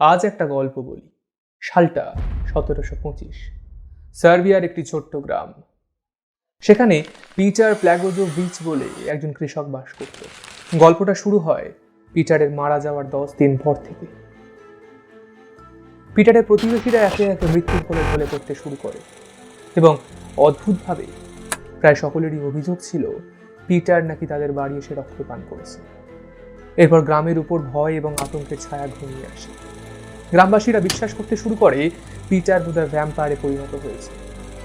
আজ একটা গল্প বলি। সালটা সতেরোশো পঁচিশ। সার্বিয়ার একটি ছোট্ট গ্রাম। সেখানে পিটার প্ল্যাগোজো বিচ বলে একজন কৃষক বাস করত। গল্পটা শুরু হয় পিটারের মারা যাওয়ার দশ দিন পর থেকে। পিটারের প্রতিবেশীরা একে একে মৃত্যুর কোলে ঢলে পড়তে শুরু করে এবং অদ্ভুতভাবে প্রায় সকলেরই অভিযোগ ছিল পিটার নাকি তাদের বাড়ি এসে রক্তপান করেছে। এরপর গ্রামের উপর ভয় এবং আতঙ্কের ছায়া ঘনিয়ে আসে। গ্রামবাসীরা বিশ্বাস করতে শুরু করে, পিটার বোধহয় ভ্যাম্পায়ারে পরিণত হয়েছে।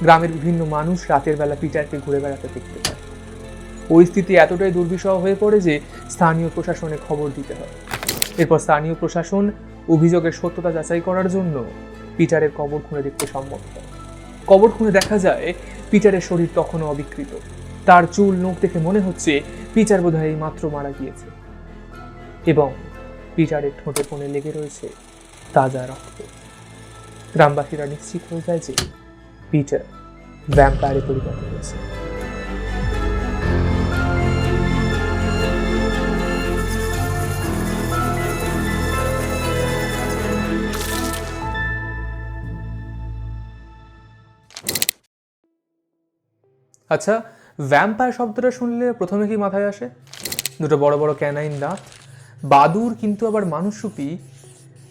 গ্রামের বিভিন্ন মানুষ রাতের বেলা পিটারকে ঘুরে বেড়াতে দেখতে পায়। পরিস্থিতি এতটাই দুর্বিষহ হয়ে পড়ে যে স্থানীয় প্রশাসনে খবর দিতে হয়। এরপর স্থানীয় প্রশাসন অভিযোগের সত্যতা যাচাই করার জন্য পিটারের কবর খুঁড়ে দেখতে সম্মত হয়। কবর খুঁড়ে দেখা যায়, পিটারের শরীর তখনও অবিকৃত। তার চুল নখ দেখে মনে হচ্ছে পিটার বোধহয় এই মাত্র মারা গিয়েছে। এবং পিটারের ঠোঁটে কোণে লেগে রয়েছে তাজা রক্ত। গ্রামবাসীরা নিশ্চিত হয়ে যায় যে পিটার ভ্যাম্পায়ারে পরিণত হয়েছে। আচ্ছা ভ্যাম্পায়ার শব্দটা শুনলে প্রথমে কি মাথায় আসে? দুটো বড় বড় ক্যানাইন দাঁত বাদুর কিন্তু আবার মানুষরূপী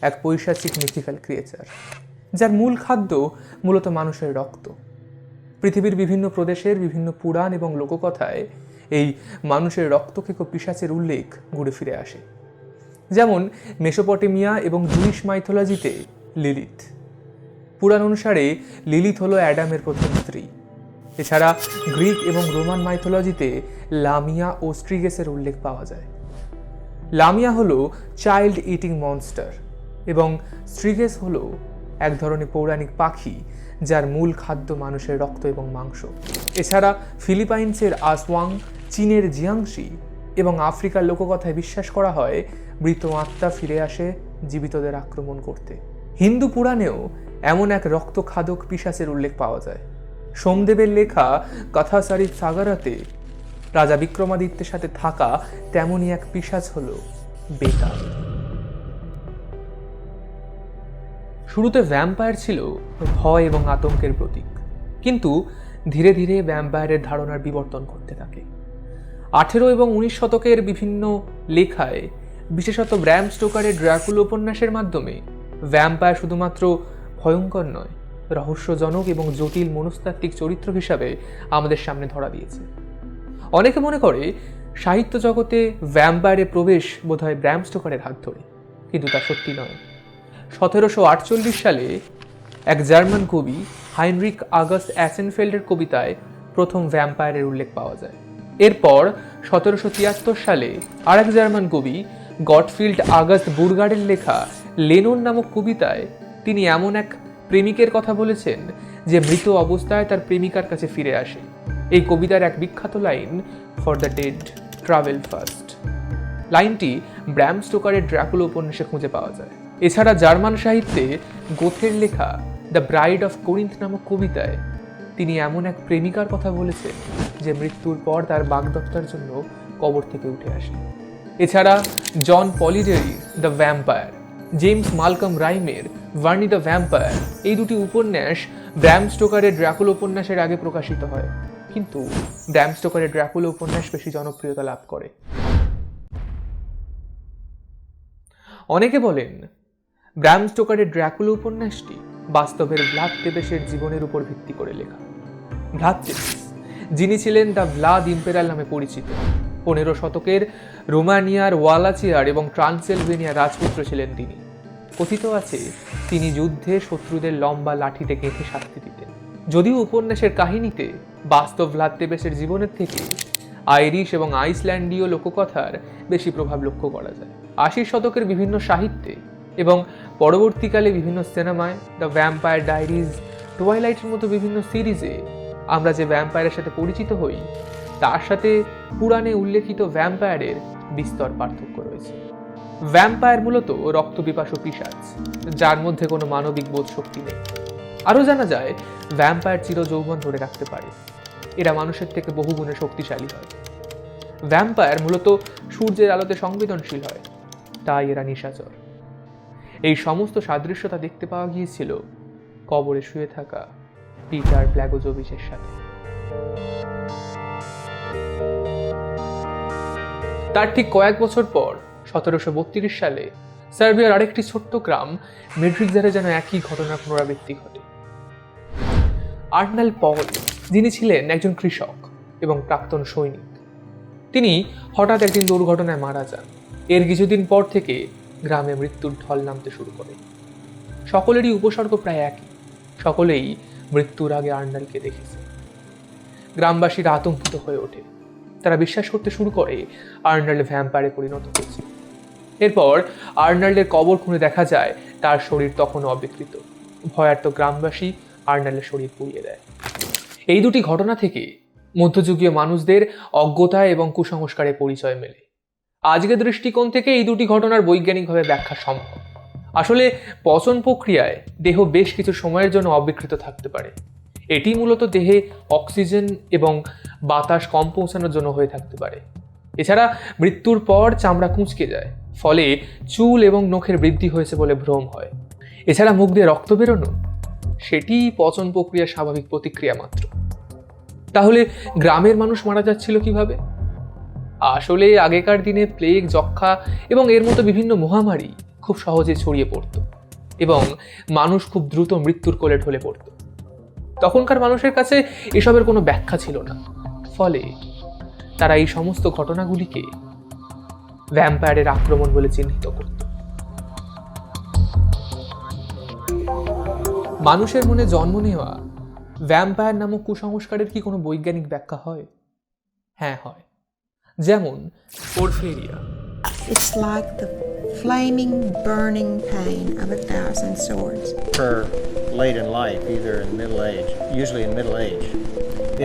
এক পৈশাচিক মিথিক্যাল ক্রিয়েচার যার মূল খাদ্য মূলত মানুষের রক্ত। পৃথিবীর বিভিন্ন প্রদেশের বিভিন্ন পুরাণ এবং লোককথায় এই মানুষের রক্তকেক পিসাচের উল্লেখ ঘুরে ফিরে আসে। যেমন মেসোপটেমিয়া এবং জুইশ মাইথোলজিতে লিলিথ। পুরাণ অনুসারে লিলিথ হলো অ্যাডামের প্রথম স্ত্রী। এছাড়া গ্রিক এবং রোমান মাইথোলজিতে লামিয়া ও স্ট্রিগেসের উল্লেখ পাওয়া যায়। লামিয়া হলো চাইল্ড ইটিং মনস্টার। এবং স্ট্রিগেস হলো এক ধরনের পৌরাণিক পাখি যার মূল খাদ্য মানুষের রক্ত এবং মাংস। এছাড়া ফিলিপাইন্সের আসওয়াং, চীনের জিয়াংশি এবং আফ্রিকার লোককথায় বিশ্বাস করা হয়, মৃত আত্মা ফিরে আসে জীবিতদের আক্রমণ করতে। হিন্দু পুরাণেও এমন এক রক্তখাদক পিশাচের উল্লেখ পাওয়া যায়। সোমদেবের লেখা কথাসারিত সাগারাতে রাজা বিক্রমাদিত্যের সাথে থাকা তেমনই এক পিশাচ হল বেতাল। শুরুতে ভ্যাম্পায়ার ছিল ভয় এবং আতঙ্কের প্রতীক। কিন্তু ধীরে ধীরে ভ্যাম্পায়ারের ধারণার বিবর্তন করতে থাকে। আঠেরো এবং উনিশ শতকের বিভিন্ন লেখায়, বিশেষত ব্র্যাম স্টোকারের ড্রাকুল উপন্যাসের মাধ্যমে ভ্যাম্পায়ার শুধুমাত্র ভয়ঙ্কর নয়, রহস্যজনক এবং জটিল মনস্তাত্ত্বিক চরিত্র হিসাবে আমাদের সামনে ধরা দিয়েছে। অনেকে মনে করে সাহিত্য জগতে ভ্যাম্পায়ারে প্রবেশ বোধহয় ব্র্যাম স্টোকারের হাত ধরে, কিন্তু তা সত্যি নয়। সতেরোশো আটচল্লিশ সালে এক জার্মান কবি হাইনরিক আগস্ট অ্যাসেনফেল্ডের কবিতায় প্রথম ভ্যাম্পায়ারের উল্লেখ পাওয়া যায়। এরপর সতেরোশো তিয়াত্তর সালে আরেক জার্মান কবি গডফিল্ড আগস্ট বুরগার্ডের লেখা লেনন নামক কবিতায় তিনি এমন এক প্রেমিকের কথা বলেছেন যে মৃত অবস্থায় তার প্রেমিকার কাছে ফিরে আসে। এই কবিতার এক বিখ্যাত line for the dead travel fast লাইনটি ব্র্যাম স্টোকারের ড্রাকুলো উপন্যাসে খুঁজে পাওয়া যায়। এছাড়া জার্মান সাহিত্যে গোথের লেখা দ্য ব্রাইড অফ কোরিন্থ নামক কবিতায় তিনি এমন এক প্রেমিকার কথা বলেছেন যে মৃত্যুর পর তার বাগদত্তার জন্য কবর থেকে উঠে আসে এছাড়া John Polidori the vampire, James Malcolm রাইমের Varney the vampire এই দুটি উপন্যাস ব্র্যাম স্টোকারের ড্রাকুল উপন্যাসের আগে প্রকাশিত হয়। কিন্তু ব্র্যাম স্টোকারের ড্রাকুল উপন্যাস বেশি জনপ্রিয়তা লাভ করে। অনেকে বলেন ব্র্যাম স্টোকারের ড্রাকুল উপন্যাসটি বাস্তবের ভ্লাদ তেবেশের জীবনের উপর ভিত্তি করে লেখা। ভ্লাদ যিনি ছিলেন দ্য ভ্লাদ ইম্পেরাল নামে পরিচিত। পনেরো শতকের রোমানিয়ার ওয়ালাচিয়ার এবং ট্রান্সেলভেনিয়ার রাজপুত্র ছিলেন তিনি। কথিত আছে, তিনি যুদ্ধে শত্রুদের লম্বা লাঠিতে গেঁথে শাস্তি দিতেন। যদিও উপন্যাসের কাহিনীতে বাস্তব ভ্লাদ তেবেশের জীবনের থেকে আইরিশ এবং আইসল্যান্ডীয় লোককথার বেশি প্রভাব লক্ষ্য করা যায়। আশির শতকের বিভিন্ন সাহিত্যে এবং পরবর্তীকালে বিভিন্ন সিনেমায় দ্য ভ্যাম্পায়ার ডায়েরিজ টুয়াইলাইটের মতো বিভিন্ন সিরিজে আমরা যে ভ্যাম্পায়ারের সাথে পরিচিত হই, তার সাথে পুরাণে উল্লেখিত ভ্যাম্পায়ারের বিস্তর পার্থক্য রয়েছে। ভ্যাম্পায়ার মূলত রক্ত রক্তপিপাসু পিসাজ যার মধ্যে কোনো মানবিক বোধ শক্তি নেই। আরও জানা যায় ভ্যাম্পায়ার চির যৌবন ধরে রাখতে পারে। এরা মানুষের থেকে বহু গুণে শক্তিশালী হয়। ভ্যাম্পায়ার মূলত সূর্যের আলোতে সংবেদনশীল হয়, তাই এরা নিশাচর। এই সমস্ত সাদৃশ্যতা দেখতে পাওয়া গিয়েছিল। কবরে শুয়ে থাকা পিটার প্ল্যাগোজোভিচের সাথে। তার ঠিক কয়েক বছর পর, সতেরোশো বত্রিশ সালে, সার্বিয়ার আরেকটি ছোট্ট গ্রাম, মেড্রিকজারে যেন একই ঘটনা পুনরাবৃত্তি ঘটে। আর্নাল পল, যিনি ছিলেন একজন কৃষক এবং প্রাক্তন সৈনিক, তিনি হঠাৎ একদিন দুর্ঘটনায় মারা যান। এর কিছুদিন পর থেকে গ্রামে মৃত্যুর ঢল নামতে শুরু করে। সকলেরই উপসর্গ প্রায় একই। সকলেই মৃত্যুর আগে আর্নালকে দেখেছে। গ্রামবাসীরা আতঙ্কিত হয়ে ওঠে। তারা বিশ্বাস করতে শুরু করে, আর্নাল্ড ভ্যাম্পায়ারে পরিণত হয়েছে এরপর আর্নাল্ডের কবর খুঁড়ে দেখা যায়, তার শরীর তখনও অবিকৃত। ভয়ার্ত গ্রামবাসী আর্নাল্ডের শরীর পুড়িয়ে দেয়। এই দুটি ঘটনা থেকে মধ্যযুগীয় মানুষদের অজ্ঞতা এবং কুসংস্কারের পরিচয় মেলে। আজকের দৃষ্টিকোণ থেকে এই দুটি ঘটনার বৈজ্ঞানিকভাবে ব্যাখ্যা সম্ভব। আসলে পচন প্রক্রিয়ায় দেহ বেশ কিছু সময়ের জন্য অবিকৃত থাকতে পারে। এটি মূলত দেহে অক্সিজেন এবং বাতাস কম পৌঁছানোর জন্য হয়ে থাকতে পারে। এছাড়া মৃত্যুর পর চামড়া কুঁচকে যায়, ফলে চুল এবং নখের বৃদ্ধি হয়েছে বলে ভ্রম হয়। এছাড়া মুখ দিয়ে রক্ত বেরোনো, সেটি পচন প্রক্রিয়ার স্বাভাবিক প্রতিক্রিয়া মাত্র। তাহলে গ্রামের মানুষ মারা যাচ্ছিল কীভাবে? আসলে আগেকার দিনে প্লেগ যক্ষা এবং এর মতো বিভিন্ন মহামারী খুব সহজে ছড়িয়ে পড়ত এবং মানুষ খুব দ্রুত মৃত্যুর কোলে ঢলে পড়ত। তখনকার মানুষের কাছে এসবের কোনো ব্যাখ্যা ছিল না। ফলে তারা এই সমস্ত ঘটনাগুলিকে ভ্যাম্পায়ারের আক্রমণ বলে চিহ্নিত করত। মানুষের মনে জন্ম নেওয়া ভ্যাম্পায়ার নামক কুসংস্কারের কি কোনো বৈজ্ঞানিক ব্যাখ্যা হয়? হ্যাঁ হয়। যেমন porphyria It's like the flaming, burning pain of a thousand swords. occur late in life, either in middle age, usually in middle age.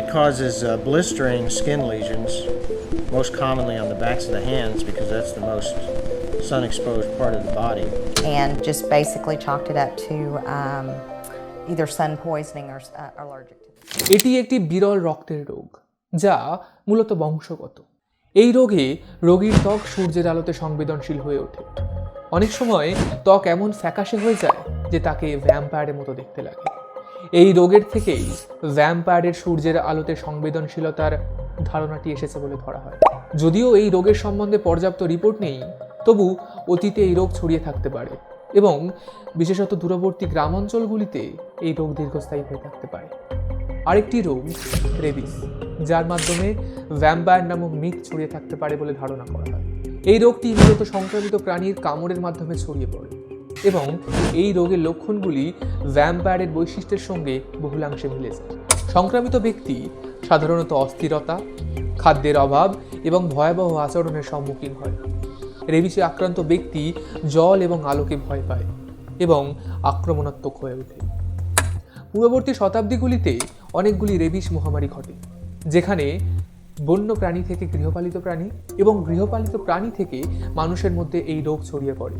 It causes uh, blistering skin lesions, most commonly on the backs of the hands because that's the most sun exposed part of the body. and just basically chalked it up to um, either sun poisoning or uh, allergic to. এটি একটি বিরল রক্তের রোগ যা মূলত বংশগত এই রোগে রোগীর ত্বক সূর্যের আলোতে সংবেদনশীল হয়ে ওঠে। অনেক সময় ত্বক এমন ফ্যাকাশে হয়ে যায় যে তাকে ভ্যাম্পায়ারের মতো দেখতে লাগে। এই রোগের থেকেই ভ্যাম্পায়ারের সূর্যের আলোতে সংবেদনশীলতার ধারণাটি এসেছে বলে ধরা হয়। যদিও এই রোগের সম্বন্ধে পর্যাপ্ত রিপোর্ট নেই, তবু অতীতে এই রোগ ছড়িয়ে থাকতে পারে এবং বিশেষত দূরবর্তী গ্রাম অঞ্চলগুলিতে এই রোগ দীর্ঘস্থায়ী হয়ে থাকতে পারে। আরেকটি রোগ রেবিস। যার মাধ্যমে ভ্যাম্পায়ার নামক মিথ ছড়িয়ে থাকতে পারে বলে ধারণা করা হয়। এই রোগটি মূলত সংক্রামিত প্রাণীর কামড়ের মাধ্যমে ছড়িয়ে পড়ে এবং এই রোগের লক্ষণগুলি ভ্যাম্পায়ারের বৈশিষ্ট্যের সঙ্গে বহুলাংশে মিলে যায়। সংক্রামিত ব্যক্তি সাধারণত অস্থিরতা, খাদ্যের অভাব এবং ভয়াবহ আচরণের সম্মুখীন হয়। রেবিসে আক্রান্ত ব্যক্তি জল এবং আলোকে ভয় পায় এবং আক্রমণাত্মক হয়ে ওঠে। পূর্ববর্তী শতাব্দীগুলিতে অনেকগুলি রেবিস মহামারী ঘটে। যেখানে বন্য প্রাণী থেকে গৃহপালিত প্রাণী এবং গৃহপালিত প্রাণী থেকে মানুষের মধ্যে এই রোগ ছড়িয়ে পড়ে।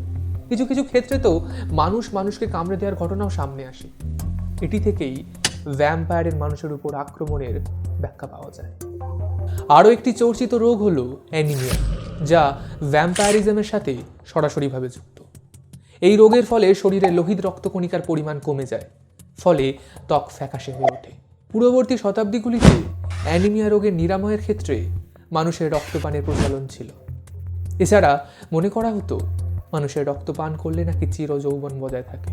কিছু কিছু ক্ষেত্রে তো মানুষ মানুষকে কামড়ে দেওয়ার ঘটনাও সামনে আসে। এটি থেকেই ভ্যাম্পায়ারের মানুষের উপর আক্রমণের ব্যাখ্যা পাওয়া যায়। আরও একটি চর্চিত রোগ হলো অ্যানিমিয়া যা ভ্যাম্পায়ারিজমের সাথে সরাসরিভাবে যুক্ত। এই রোগের ফলে শরীরে লোহিত রক্তকণিকার পরিমাণ কমে যায়, ফলে ত্বক ফ্যাকাশে হয়ে ওঠে। পূর্ববর্তী শতাব্দীগুলিতে অ্যানিমিয়া রোগের নিরাময়ের ক্ষেত্রে মানুষের রক্তপানের প্রচলন ছিল। এছাড়া মনে করা হতো, মানুষের রক্তপান করলে নাকি চির যৌবন বজায় থাকে।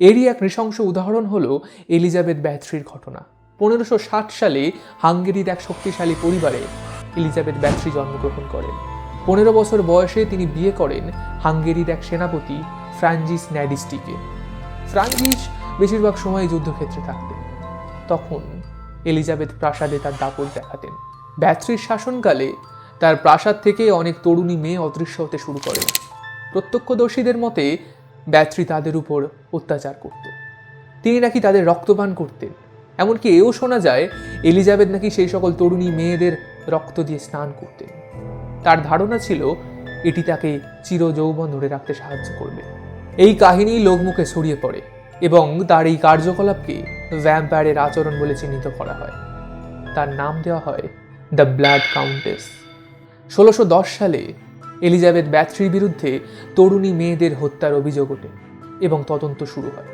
এরই এক নৃশংস উদাহরণ হল এলিজাবেথ ব্যাথ্রির ঘটনা। পনেরোশো ষাট সালে হাঙ্গেরির এক শক্তিশালী পরিবারে এলিজাবেথ ব্যাথ্রি জন্মগ্রহণ করেন। পনেরো বছর বয়সে তিনি বিয়ে করেন হাঙ্গেরির এক সেনাপতি ফ্রাঞ্জিস ন্যাডিস্টিকে। ফ্রাঞ্জিস বেশিরভাগ সময় যুদ্ধক্ষেত্রে থাকতেন। তখন এলিজাবেথ প্রাসাদে তার দাপট দেখাতেন। ব্যাথ্রির শাসনকালে তার প্রাসাদ থেকে অনেক তরুণী মেয়ে অদৃশ্য হতে শুরু করেন প্রত্যক্ষদর্শীদের মতে, ব্যাথ্রি তাদের উপর অত্যাচার করত। তিনি নাকি তাদের রক্তপান করতেন। এমনকি এও শোনা যায়, এলিজাবেথ নাকি সেই সকল তরুণী মেয়েদের রক্ত দিয়ে স্নান করতেন। তার ধারণা ছিল, এটি তাকে চির যৌবন ধরে রাখতে সাহায্য করবে। এই কাহিনী লোকমুখে ছড়িয়ে পড়ে। এবং তার এই কার্যকলাপকে ভ্যাম্পায়ারের আচরণ বলে চিহ্নিত করা হয়। তার নাম দেওয়া হয় দ্য ব্লাড কাউন্টেস ষোলোশো দশ সালে এলিজাবেথ ব্যাথরির বিরুদ্ধে তরুণী মেয়েদের হত্যার অভিযোগ ওঠে এবং তদন্ত শুরু হয়।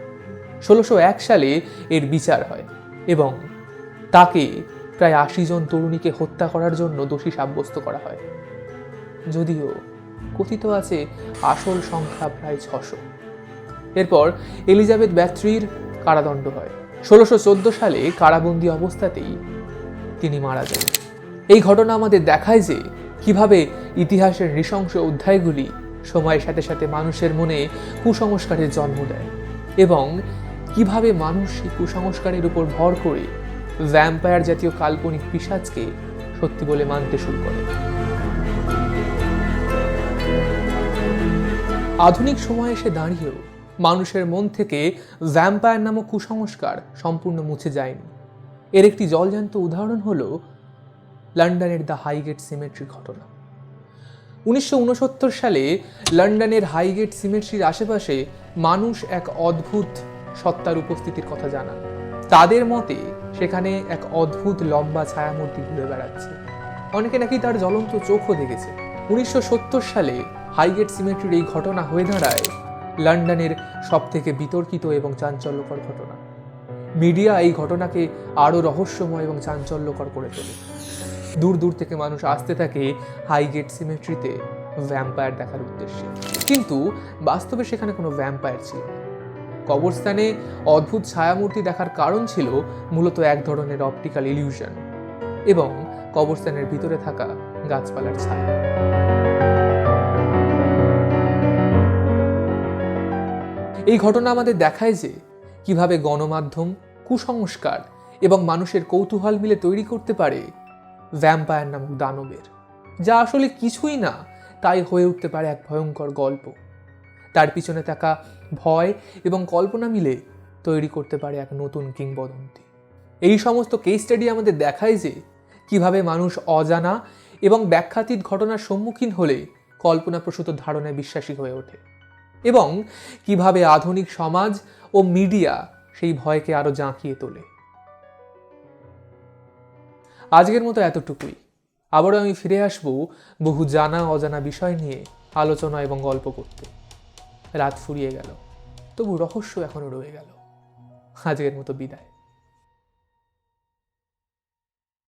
ষোলোশো এক সালে এর বিচার হয় এবং তাকে প্রায় আশি জন তরুণীকে হত্যা করার জন্য দোষী সাব্যস্ত করা হয়। যদিও কথিত আছে আসল সংখ্যা প্রায় ছশো। এরপর এলিজাবেথ ব্যাথরির কারাদণ্ড হয়। ষোলোশো সালে কারাবন্দি অবস্থাতেই তিনি মারা যান। এই ঘটনা আমাদের দেখায় যে কীভাবে ইতিহাসের নৃশংস অধ্যায়গুলি সময়ের সাথে সাথে মানুষের মনে কুসংস্কারের জন্ম দেয় এবং কীভাবে মানুষ সেই কুসংস্কারের উপর ভর করে ভ্যাম্পায়ার জাতীয় কাল্পনিক পিসাজকে সত্যি বলে মানতে শুরু করে। আধুনিক সময়ে এসে দাঁড়িয়েও মানুষের মন থেকে ভ্যাম্পায়ার নামক কুসংস্কার সম্পূর্ণ মুছে যায়নি। এর একটি জলজান্ত উদাহরণ হলো লন্ডনের দ্য হাইগেট সিমেট্রি ঘটনা। উনিশশো উনসত্তর সালে লন্ডনের হাইগেট সিমেট্রির আশেপাশে মানুষ এক অদ্ভুত সত্তার উপস্থিতির কথা জানান। তাদের মতে সেখানে এক অদ্ভুত লম্বা ছায়ামূর্তি ঘুরে বেড়াচ্ছে। অনেকে নাকি তার জ্বলন্ত চোখও দেখেছে। উনিশশো সত্তর সালে হাইগেট সিমেট্রির এই ঘটনা হয়ে দাঁড়ায় লন্ডনের সবথেকে বিতর্কিত এবং চাঞ্চল্যকর ঘটনা। মিডিয়া এই ঘটনাকে আরও রহস্যময় এবং চাঞ্চল্যকর করে তোলে। দূর দূর থেকে মানুষ আসতে থাকে হাইগেট সিমেট্রিতে ভ্যাম্পায়ার দেখার উদ্দেশ্যে। কিন্তু বাস্তবে সেখানে কোনো ভ্যাম্পায়ার ছিল কবরস্থানে অদ্ভুত ছায়ামূর্তি দেখার কারণ ছিল মূলত এক ধরনের অপটিক্যাল ইলিউশন এবং কবরস্থানের ভিতরে থাকা গাছপালার ছায়া। এই ঘটনা আমাদের দেখায় যে কীভাবে গণমাধ্যম, কুসংস্কার এবং মানুষের কৌতূহল মিলে তৈরি করতে পারে ভ্যাম্পায়ার নামক দানবের। যা আসলে কিছুই না, তাই হয়ে উঠতে পারে এক ভয়ঙ্কর গল্প। তার পিছনে থাকা ভয় এবং কল্পনা মিলে তৈরি করতে পারে এক নতুন কিংবদন্তি। এই সমস্ত কেস স্টাডি আমাদের দেখায় যে কীভাবে মানুষ অজানা এবং ব্যাখ্যাতীত ঘটনার সম্মুখীন হলে কল্পনাপ্রসূত ধারণায় বিশ্বাসী হয়ে ওঠে। এবং কীভাবে আধুনিক সমাজ ও মিডিয়া সেই ভয়কে আরও জাঁকিয়ে তোলে। আজকের মতো এতটুকুই। আবারও আমি ফিরে আসব বহু জানা অজানা বিষয় নিয়ে আলোচনা এবং গল্প করতে। রাত ফুরিয়ে গেল, তবু রহস্য এখনও রয়ে গেল। আজকের মতো বিদায়।